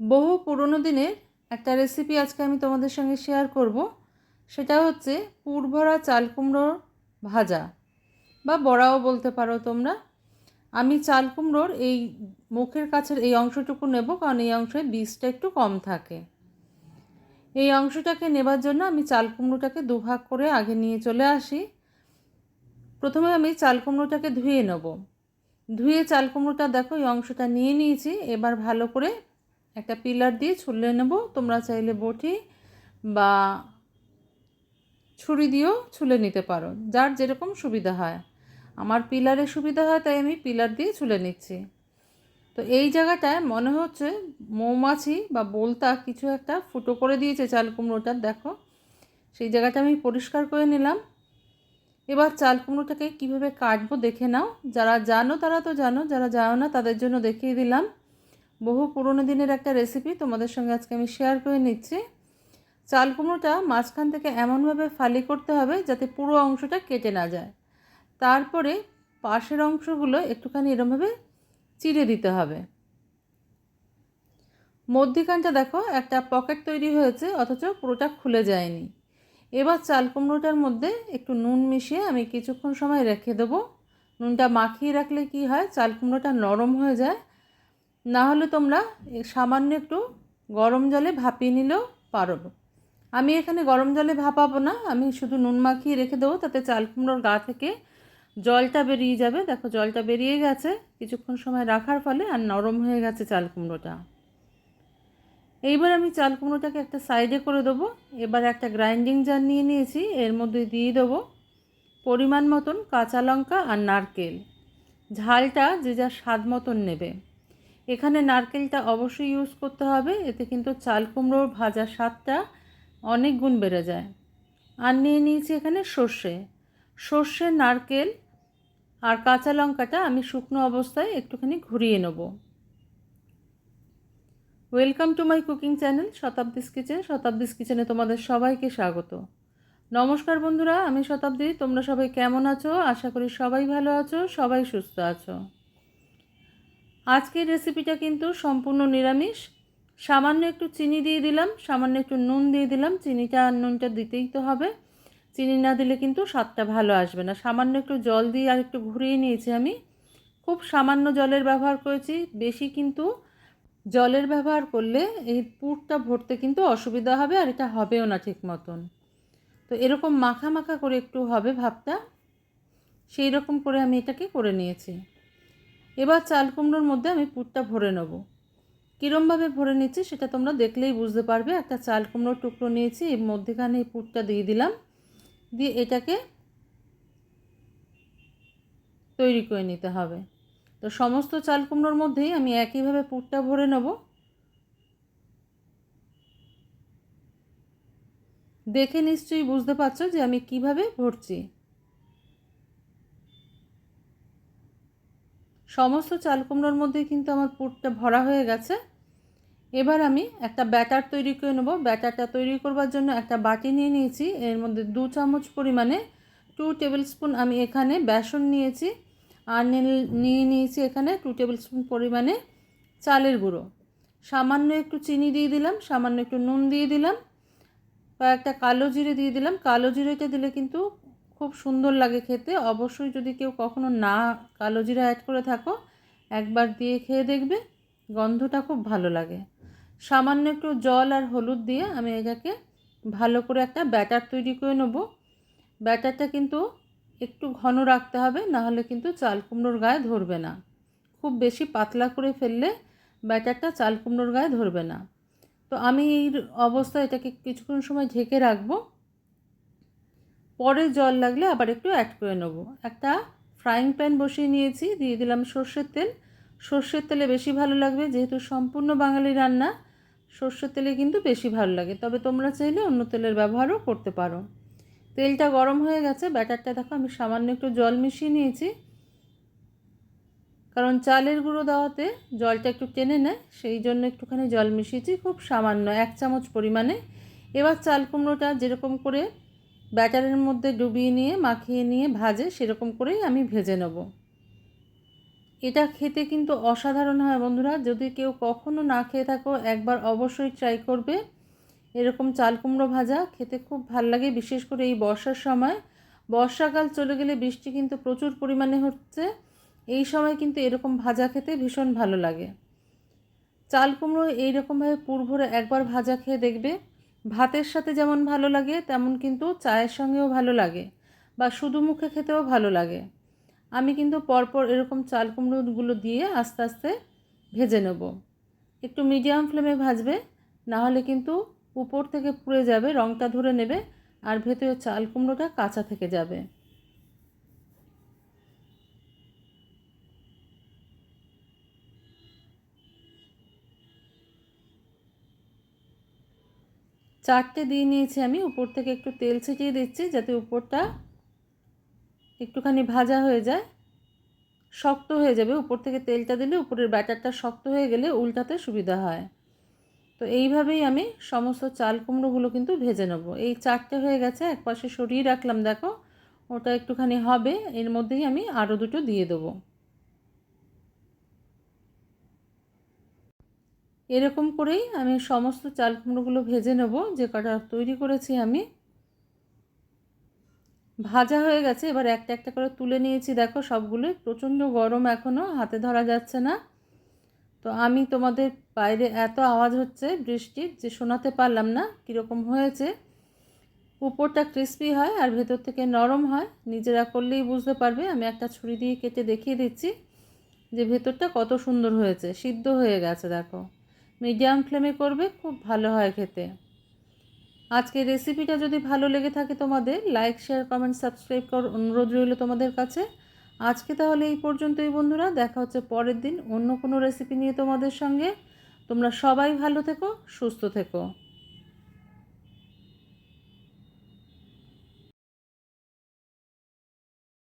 বহু পুরনো দিনের একটা রেসিপি আজকে আমি তোমাদের সঙ্গে শেয়ার করব। সেটা হচ্ছে পুরভরা চাল কুমড়োর ভাজা। বা বড়াও বলতে পারো তোমরা। আমি চাল কুমড়োর এই মুখের কাছের এই অংশটুকু নেব কারণ এই অংশে বীজটা একটু কম থাকে। এই অংশটাকে নেবার জন্য আমি চাল কুমড়োটাকে দুভাগ করে আগে নিয়ে চলে আসি। প্রথমে আমি চাল কুমড়োটাকে ধুয়ে নেব। ধুয়ে চাল কুমড়োটা দেখো এই অংশটা নিয়ে নিয়েছি। এবার ভালো করে একটা পিলার দিয়ে ছুলে নেব। তোমরা চাইলে বটি বা ছুরি দিয়েও ছুলে নিতে পারো, যার যেরকম সুবিধা হয়। আমার পিলারে সুবিধা হয়, তাই আমি পিলার দিয়ে ছুলে নিচ্ছি। তো এই জায়গাটায় মনে হচ্ছে মৌমাছি বা বলতা কিছু একটা ফুটো করে দিয়েছে চাল কুমড়োটার দেখো। সেই জায়গাটা আমি পরিষ্কার করে নিলাম। এবার চাল কুমড়োটাকে কীভাবে কাটবো দেখে নাও। যারা জানো তারা তো জানো, যারা জানো না তাদের জন্য দেখিয়ে দিলাম। বহু পুরনো দিনের একটা রেসিপি তোমাদের সঙ্গে আজকে আমি শেয়ার করে নিচ্ছি। চাল কুমড়োটা মাঝখান থেকে এমনভাবে ফালি করতে হবে যাতে পুরো অংশটা কেটে না যায়। তারপরে পাশের অংশগুলো একটুখানি এরমভাবে চিড়ে দিতে হবে। মধ্যিখানটা দেখো একটা পকেট তৈরি হয়েছে, অথচ পুরোটা খুলে যায়নি। এবার চাল কুমড়োটার মধ্যে একটু নুন মিশিয়ে আমি কিছুক্ষণ সময় রেখে দেবো। নুনটা মাখিয়ে রাখলে কি হয়, চাল কুমড়োটা নরম হয়ে যায় না হলে তোমরা সামান্য একটু গরম জলে ভাপিয়ে নিলেও পারো আমি এখানে গরম জলে ভাপাবো না, আমি শুধু নুন মাখিয়ে রেখে দেবো তাতে চাল কুমড়োর গা থেকে জলটা বেরিয়ে যাবে। দেখো, জলটা বেরিয়ে গেছে। কিছুক্ষণ সময় রাখার ফলে আর নরম হয়ে গেছে চাল কুমড়োটা। এইবার আমি চাল কুমড়োটাকে একটা সাইডে করে দেবো। এবার একটা গ্রাইন্ডিং জার নিয়ে নিয়েছি, এর মধ্যে দিয়ে দেবো পরিমাণ মতন কাঁচা লঙ্কা আর নারকেল। ঝালটা যে যার স্বাদ মতন নেবে। এখানে নারকেলটা অবশ্যই ইউজ করতে হবে। এতে কিন্তু চাল কুমড়োর ভাজার স্বাদটা অনেক গুণ বেড়ে যায়। আর নিয়ে নিয়েছি এখানে সর্ষে। সর্ষে, নারকেল আর কাঁচা লঙ্কাটা আমি শুকনো অবস্থায় একটুখানি ঘুরিয়ে নেব। Welcome to my cooking channel Shatabdi's kitchen Shatabdi's কিচেনে তোমাদের সবাইকে স্বাগত। নমস্কার বন্ধুরা, আমি শতাব্দী। তোমরা সবাই কেমন আছো? আশা করি সবাই ভালো আছো, সবাই সুস্থ আছো। আজকের রেসিপিটা কিন্তু সম্পূর্ণ নিরামিষ। সামান্য একটু চিনি দিয়ে দিলাম, সামান্য একটু নুন দিয়ে দিলাম। চিনিটা আর নুনটা দিতেই তো হবে। চিনি না দিলে কিন্তু স্বাদটা ভালো আসবে না। সামান্য একটু জল দিয়ে আর একটু ঘুরিয়ে নিয়েছি আমি। খুব সামান্য জলের ব্যবহার করেছি। বেশি কিন্তু জলের ব্যবহার করলে এই পুরটা ভরতে কিন্তু অসুবিধা হবে আর এটা হবেও না ঠিক মতন। তো এরকম মাখা মাখা করে একটু হবে ভাবটা। সেই রকম করে আমি এটাকে করে নিয়েছি। এবার চাল কুমড়োর মধ্যে আমি পুরটা ভরে নেব। কীরমভাবে ভরে নিচ্ছি সেটা তোমরা দেখলেই বুঝতে পারবে। একটা চাল কুমড়োর টুকরো নিয়েছি, এর মধ্যেখানে এই পুরটা দিয়ে দিলাম। দিয়ে এটাকে তৈরি করে নিতে হবে। তো সমস্ত চাল কুমড়োর মধ্যেই আমি একইভাবে পুরটা ভরে নেব। দেখে নিশ্চয়ই বুঝতে পারছ যে আমি কীভাবে ভরছি। সমস্ত চাল কুমড়োর মধ্যে কিন্তু আমার পুরটা ভরা হয়ে গেছে। এবার আমি একটা ব্যাটার তৈরি করে নেব। ব্যাটারটা তৈরি করবার জন্য একটা বাটি নিয়ে নিয়েছি। এর মধ্যে দু চামচ পরিমাণে টু টেবিল স্পুন আমি এখানে বেসন নিয়েছি আর নিয়ে নিয়েছি এখানে টু টেবিল স্পুন পরিমাণে চালের গুঁড়ো। সামান্য একটু চিনি দিয়ে দিলাম, সামান্য একটু নুন দিয়ে দিলাম, কয়েকটা কালো জিরে দিয়ে দিলাম। কালো জিরেটা দিলে কিন্তু খুব সুন্দর লাগে খেতে। অবশ্যই যদি কেউ কখনো না কালো জিরা অ্যাড করে থাকো, একবার দিয়ে খেয়ে দেখবে, গন্ধটা খুব ভালো লাগে। সামান্য একটু জল আর হলুদ দিয়ে আমি এটাকে ভালো করে একটা ব্যাটার তৈরি করে নেব। ব্যাটারটা কিন্তু একটু ঘন রাখতে হবে, নাহলে কিন্তু চাল কুমড়োর গায়ে ধরবে না। খুব বেশি পাতলা করে ফেললে ব্যাটারটা চাল কুমড়োর গায়ে ধরবে না। তো আমি এই অবস্থায় এটাকে কিছুক্ষণ সময় ঢেকে রাখব। পরে জল লাগলে আবার একটু অ্যাড করে নেব। একটা ফ্রাইং প্যান বসিয়ে নিয়েছি, দিয়ে দিলাম সর্ষের তেল। সর্ষের তেলে বেশি ভালো লাগবে, যেহেতু সম্পূর্ণ বাঙালি রান্না, সর্ষের তেলে কিন্তু বেশি ভালো লাগে। তবে তোমরা চাইলে অন্য তেলের ব্যবহারও করতে পারো। তেলটা গরম হয়ে গেছে, ব্যাটারটা দেখো আমি সামান্য একটু জল মিশিয়ে নিয়েছি। কারণ চালের গুঁড়ো দেওয়াতে জলটা একটু টেনে নেয়, সেই জন্য একটুখানি জল মিশিয়েছি খুব সামান্য, এক চামচ পরিমাণে। এবার চাল কুমড়োটা যেরকম করে ব্যাটারের মধ্যে ডুবিয়ে নিয়ে, মাখিয়ে নিয়ে ভাজে, সেরকম করেই আমি ভেজে নেব। এটা খেতে কিন্তু অসাধারণ হয় বন্ধুরা। যদি কেউ কখনো না খেয়ে থাকো, একবার অবশ্যই ট্রাই করবে। এরকম চাল কুমড়ো ভাজা খেতে খুব ভালো লাগে, বিশেষ করে এই বর্ষার সময়। বর্ষাকাল চলে গেলে বৃষ্টি কিন্তু প্রচুর পরিমাণে হচ্ছে। এই সময় কিন্তু এরকম ভাজা খেতে ভীষণ ভালো লাগে। চাল কুমড়ো এইরকমভাবে পুর ভরে একবার ভাজা খেয়ে দেখবে। ভাতের সাথে যেমন ভালো লাগে, তেমন কিন্তু চায়ের সঙ্গেও ভালো লাগে বা শুধু মুখে খেতেও ভালো লাগে। আমি কিন্তু পরপর এরকম চাল কুমড়োগুলো দিয়ে আস্তে আস্তে ভেজে নেব। একটু মিডিয়াম ফ্লেমে ভাজবে নাহলে কিন্তু উপর থেকে পুড়ে যাবে রঙটা ধরে নেবে, আর ভেতরে চাল কুমড়োটা কাঁচা থেকে যাবে। চারটে দিয়ে নিয়েছি আমি, উপর থেকে একটু তেল ছিটিয়ে দিচ্ছি যাতে উপরটা একটুখানি ভাজা হয়ে যায়, শক্ত হয়ে যাবে। উপর থেকে তেলটা দিলে উপরের ব্যাটারটা শক্ত হয়ে গেলে উল্টাতে সুবিধা হয়। তো এইভাবেই আমি সমস্ত চাল কুমড়োগুলো কিন্তু ভেজে নেব। এই চারটে হয়ে গেছে, এক পাশে সরিয়ে রাখলাম, দেখো। ওটা একটুখানি হবে, এর মধ্যেই আমি আরও দুটো দিয়ে দেবো। এরকম করেই আমি সমস্ত চাল কুমড়োগুলো ভেজে নেব, যে কটা তৈরি করেছি আমি। ভাজা হয়ে গেছে, এবার একটা একটা করে তুলে নিয়েছি। দেখো সবগুলো প্রচণ্ড গরম এখনও হাতে ধরা যাচ্ছে না। তো আমি তোমাদের বাইরে এত আওয়াজ হচ্ছে বৃষ্টির যে শোনাতে পারলাম না কীরকম হয়েছে। উপরটা ক্রিস্পি হয় আর ভেতর থেকে নরম হয়, নিজেরা করলেই বুঝতে পারবে। আমি একটা ছুরি দিয়ে কেটে দেখিয়ে দিচ্ছি যে ভেতরটা কত সুন্দর হয়েছে, সিদ্ধ হয়ে গেছে, দেখো। মিডিয়াম ফ্লেমে করবে, খুব ভালো হয় খেতে। আজকে রেসিপিটা যদি ভালো লেগে থাকে তোমাদের লাইক শেয়ার কমেন্ট সাবস্ক্রাইব কর অনুরোধ রইল তোমাদের কাছে। আজকে তাহলে এই পর্যন্তই বন্ধুরা, দেখা হচ্ছে পরের দিন অন্য কোনো রেসিপি নিয়ে তোমাদের সঙ্গে। তোমরা সবাই ভালো থেকো, সুস্থ থেকো।